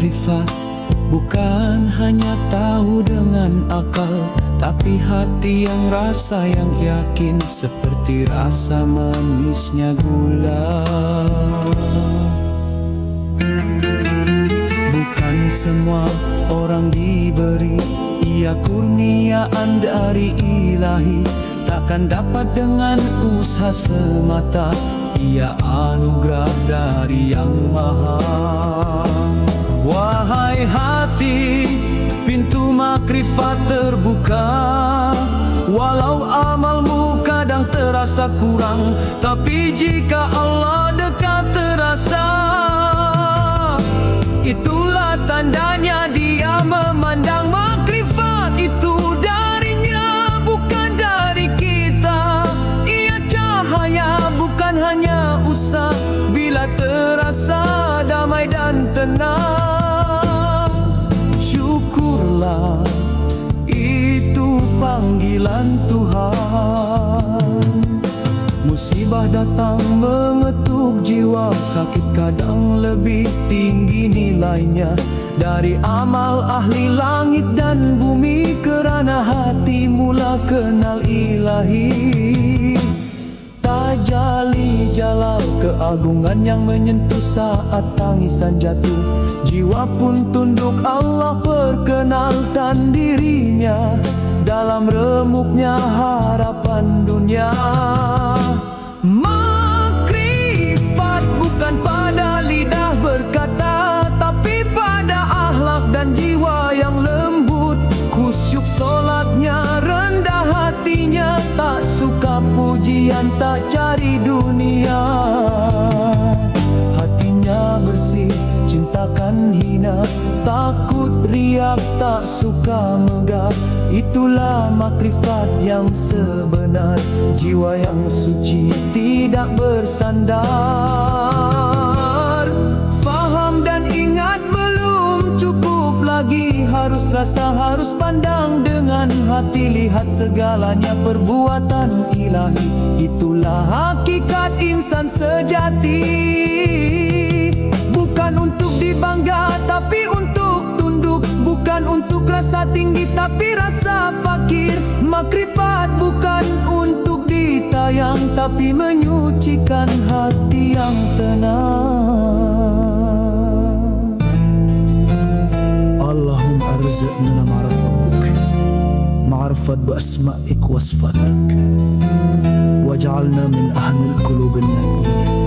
makrifat Bukan hanya tahu dengan akal Tapi hati yang rasa yang yakin Seperti rasa manisnya gula. Bukan semua orang diberi Ia kurniaan dari ilahi. Takkan dapat dengan usaha semata Ia anugerah dari yang maha Wahai hati, pintu makrifat terbuka. Walau amalmu kadang terasa kurang Tapi jika Allah dekat terasa Itulah tandanya dia memandang makrifat itu darinya bukan dari kita. Ia cahaya bukan hanya usah. Bila terasa damai dan tenang itu panggilan Tuhan. Musibah datang mengetuk jiwa Sakit kadang lebih tinggi nilainya. Dari amal ahli langit dan bumi Kerana hati mula kenal ilahi keagungan yang menyentuh saat tangisan jatuh. Jiwa pun tunduk Allah perkenalkan dirinya Dalam remuknya harapan dunia. Makrifat bukan pada lidah berkata Tapi pada akhlak dan jiwa yang lembut. Kusyuk solatnya rendah hatinya Tak suka pujian tak cari dunia cintakan hina. Takut riak tak suka megah Itulah makrifat yang sebenar. Jiwa yang suci tidak bersandar. Faham dan ingat belum cukup lagi. Harus rasa harus pandang dengan hati. Lihat segalanya perbuatan ilahi. Itulah hakikat insan sejati tapi untuk tunduk Bukan untuk rasa tinggi tapi rasa fakir Makrifat bukan untuk ditayang Tapi menyucikan hati yang tenang اللهم ارزقنا معرفة بك معرفة بأسمائك وصفاتك واجعلنا من أهل القلوب النبي